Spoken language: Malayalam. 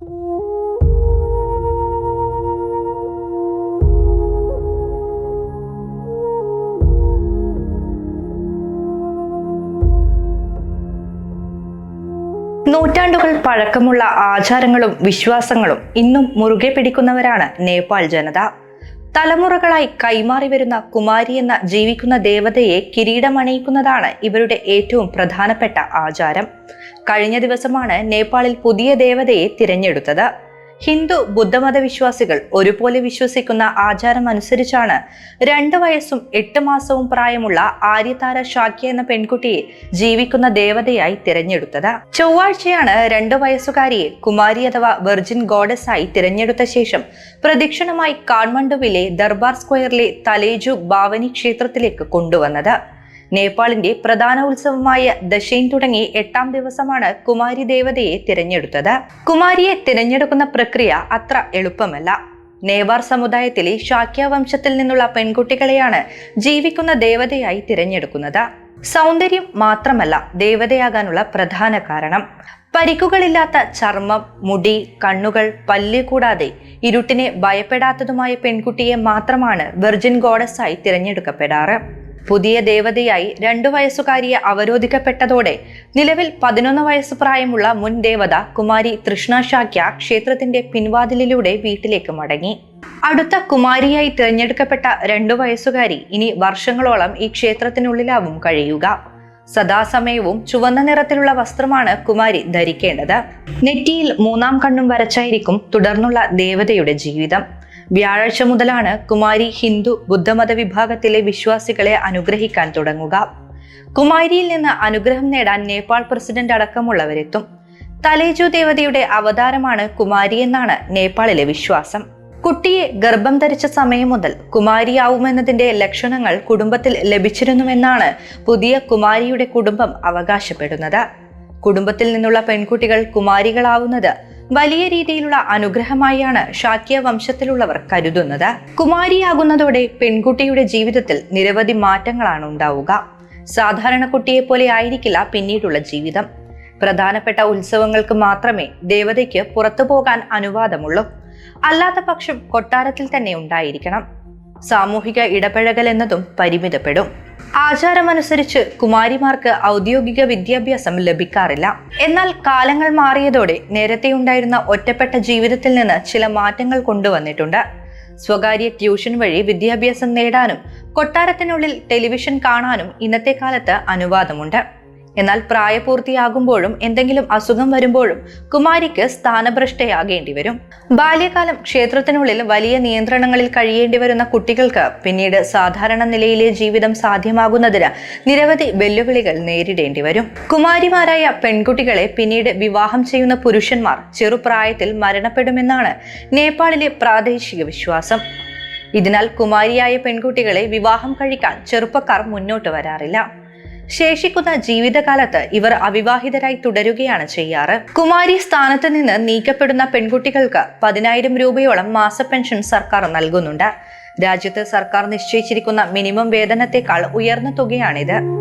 നൂറ്റാണ്ടുകൾ പഴക്കമുള്ള ആചാരങ്ങളും വിശ്വാസങ്ങളും ഇന്നും മുറുകെ പിടിക്കുന്നവരാണ് നേപ്പാൾ ജനത. തലമുറകളായി കൈമാറി വരുന്ന കുമാരി എന്ന ജീവിക്കുന്ന ദേവതയെ കിരീടമണിയിക്കുന്നതാണ് ഇവരുടെ ഏറ്റവും പ്രധാനപ്പെട്ട ആചാരം. കഴിഞ്ഞ ദിവസമാണ് നേപ്പാളിൽ പുതിയ ദേവതയെ തിരഞ്ഞെടുത്തത്. ഹിന്ദു ബുദ്ധമത വിശ്വാസികൾ ഒരുപോലെ വിശ്വസിക്കുന്ന ആചാരം അനുസരിച്ചാണ് രണ്ട് വയസ്സും എട്ട് മാസവും പ്രായമുള്ള ആര്യതാര ഷാക്യ എന്ന പെൺകുട്ടിയെ ജീവിക്കുന്ന ദേവതയായി തിരഞ്ഞെടുത്തത്. ചൊവ്വാഴ്ചയാണ് രണ്ട് വയസ്സുകാരിയെ കുമാരി അഥവാ വെർജിൻ ഗോഡസ് ആയി തിരഞ്ഞെടുത്ത ശേഷം പ്രദക്ഷിണമായി കാഠ്മണ്ഡുവിലെ ദർബാർ സ്ക്വയറിലെ തലേജു ഭാവനി ക്ഷേത്രത്തിലേക്ക് കൊണ്ടുവന്നത്. നേപ്പാളിന്റെ പ്രധാന ഉത്സവമായ ദശൈൻ തുടങ്ങി എട്ടാം ദിവസമാണ് കുമാരി ദേവതയെ തിരഞ്ഞെടുത്തത്. കുമാരിയെ തിരഞ്ഞെടുക്കുന്ന പ്രക്രിയ അത്ര എളുപ്പമല്ല. നേവാർ സമുദായത്തിലെ ശാക്യ വംശത്തിൽ നിന്നുള്ള പെൺകുട്ടികളെയാണ് ജീവിക്കുന്ന ദേവതയായി തിരഞ്ഞെടുക്കുന്നത്. സൗന്ദര്യം മാത്രമല്ല ദേവതയാകാനുള്ള പ്രധാന കാരണം. പരിക്കുകളില്ലാത്ത ചർമ്മം മുടി കണ്ണുകൾ പല്ല് കൂടാതെ ഇരുട്ടിനെ ഭയപ്പെടാത്തതുമായ പെൺകുട്ടിയെ മാത്രമാണ് വെർജിൻ ആയി തിരഞ്ഞെടുക്കപ്പെടാറ്. പുതിയ ദേവതയായി രണ്ടു വയസ്സുകാരിയെ അവരോധിക്കപ്പെട്ടതോടെ നിലവിൽ പതിനൊന്ന് വയസ്സ് പ്രായമുള്ള മുൻ ദേവത കുമാരി തൃഷ്ണ ഷാക്യ ക്ഷേത്രത്തിന്റെ പിൻവാതിലിലൂടെ വീട്ടിലേക്ക് മടങ്ങി. അടുത്ത കുമാരിയായി തിരഞ്ഞെടുക്കപ്പെട്ട രണ്ടു വയസ്സുകാരി ഇനി വർഷങ്ങളോളം ഈ ക്ഷേത്രത്തിനുള്ളിലാവും കഴിയുക. സദാസമയവും ചുവന്ന നിറത്തിലുള്ള വസ്ത്രമാണ് കുമാരി ധരിക്കേണ്ടത്. നെറ്റിയിൽ മൂന്നാം കണ്ണും വരച്ചായിരിക്കും തുടർന്നുള്ള ദേവതയുടെ ജീവിതം. വ്യാഴാഴ്ച മുതലാണ് കുമാരി ഹിന്ദു ബുദ്ധമത വിഭാഗത്തിലെ വിശ്വാസികളെ അനുഗ്രഹിക്കാൻ തുടങ്ങുക. കുമാരിയിൽ നിന്ന് അനുഗ്രഹം നേടാൻ നേപ്പാൾ പ്രസിഡന്റ് അടക്കമുള്ളവരെത്തും. തലേജു ദേവതയുടെ അവതാരമാണ് കുമാരി എന്നാണ് നേപ്പാളിലെ വിശ്വാസം. കുട്ടിയെ ഗർഭം ധരിച്ച സമയം മുതൽ കുമാരിയാവുമെന്നതിന്റെ ലക്ഷണങ്ങൾ കുടുംബത്തിൽ ലഭിച്ചിരുന്നുവെന്നാണ് പുതിയ കുമാരിയുടെ കുടുംബം അവകാശപ്പെടുന്നത്. കുടുംബത്തിൽ നിന്നുള്ള പെൺകുട്ടികൾ കുമാരികളാവുന്നത് വലിയ രീതിയിലുള്ള അനുഗ്രഹമായാണ് ഷാക്യ വംശത്തിലുള്ളവർ കരുതുന്നത്. കുമാരിയാകുന്നതോടെ പെൺകുട്ടിയുടെ ജീവിതത്തിൽ നിരവധി മാറ്റങ്ങളാണ് ഉണ്ടാവുക. സാധാരണ കുട്ടിയെ പോലെ ആയിരിക്കില്ല പിന്നീടുള്ള ജീവിതം. പ്രധാനപ്പെട്ട ഉത്സവങ്ങൾക്ക് മാത്രമേ ദേവതയ്ക്ക് പുറത്തു പോകാൻ അനുവാദമുള്ളൂ. അല്ലാത്ത പക്ഷം കൊട്ടാരത്തിൽ തന്നെ ഉണ്ടായിരിക്കണം. സാമൂഹിക ഇടപഴകൽ എന്നതും പരിമിതപ്പെടും. ആചാരമനുസരിച്ച് കുമാരിമാർക്ക് ഔദ്യോഗിക വിദ്യാഭ്യാസം ലഭിക്കാറില്ല. എന്നാൽ കാലങ്ങൾ മാറിയതോടെ നേരത്തെ ഉണ്ടായിരുന്ന ഒറ്റപ്പെട്ട ജീവിതത്തിൽ നിന്ന് ചില മാറ്റങ്ങൾ കൊണ്ടുവന്നിട്ടുണ്ട്. സ്വകാര്യ ട്യൂഷൻ വഴി വിദ്യാഭ്യാസം നേടാനും കൊട്ടാരത്തിനുള്ളിൽ ടെലിവിഷൻ കാണാനും ഇന്നത്തെ കാലത്ത് അനുവാദമുണ്ട്. എന്നാൽ പ്രായപൂർത്തിയാകുമ്പോഴും എന്തെങ്കിലും അസുഖം വരുമ്പോഴും കുമാരിക്ക് സ്ഥാനഭ്രഷ്ടയാകേണ്ടി വരും ബാല്യകാലം ക്ഷേത്രത്തിനുള്ളിൽ വലിയ നിയന്ത്രണങ്ങളിൽ കഴിയേണ്ടി വരുന്ന കുട്ടികൾക്ക് പിന്നീട് സാധാരണ നിലയിലെ ജീവിതം സാധ്യമാകുന്നതിന് നിരവധി വെല്ലുവിളികൾ നേരിടേണ്ടി വരും കുമാരിമാരായ പെൺകുട്ടികളെ പിന്നീട് വിവാഹം ചെയ്യുന്ന പുരുഷന്മാർ ചെറുപ്രായത്തിൽ മരണപ്പെടുമെന്നാണ് നേപ്പാളിലെ പ്രാദേശിക വിശ്വാസം. ഇതിനാൽ കുമാരിയായ പെൺകുട്ടികളെ വിവാഹം കഴിക്കാൻ ചെറുപ്പക്കാർ മുന്നോട്ട് വരാറില്ല. ശേഷിക്കുന്ന ജീവിതകാലത്ത് ഇവർ അവിവാഹിതരായി തുടരുകയാണ് ചെയ്യാറ്. കുമാരി സ്ഥാനത്ത് നിന്ന് നീക്കപ്പെടുന്ന പെൺകുട്ടികൾക്ക് പതിനായിരം രൂപയോളം മാസ പെൻഷൻ സർക്കാർ നൽകുന്നുണ്ട്. രാജ്യത്ത് സർക്കാർ നിശ്ചയിച്ചിരിക്കുന്ന മിനിമം വേതനത്തെക്കാൾ ഉയർന്ന തുകയാണിത്.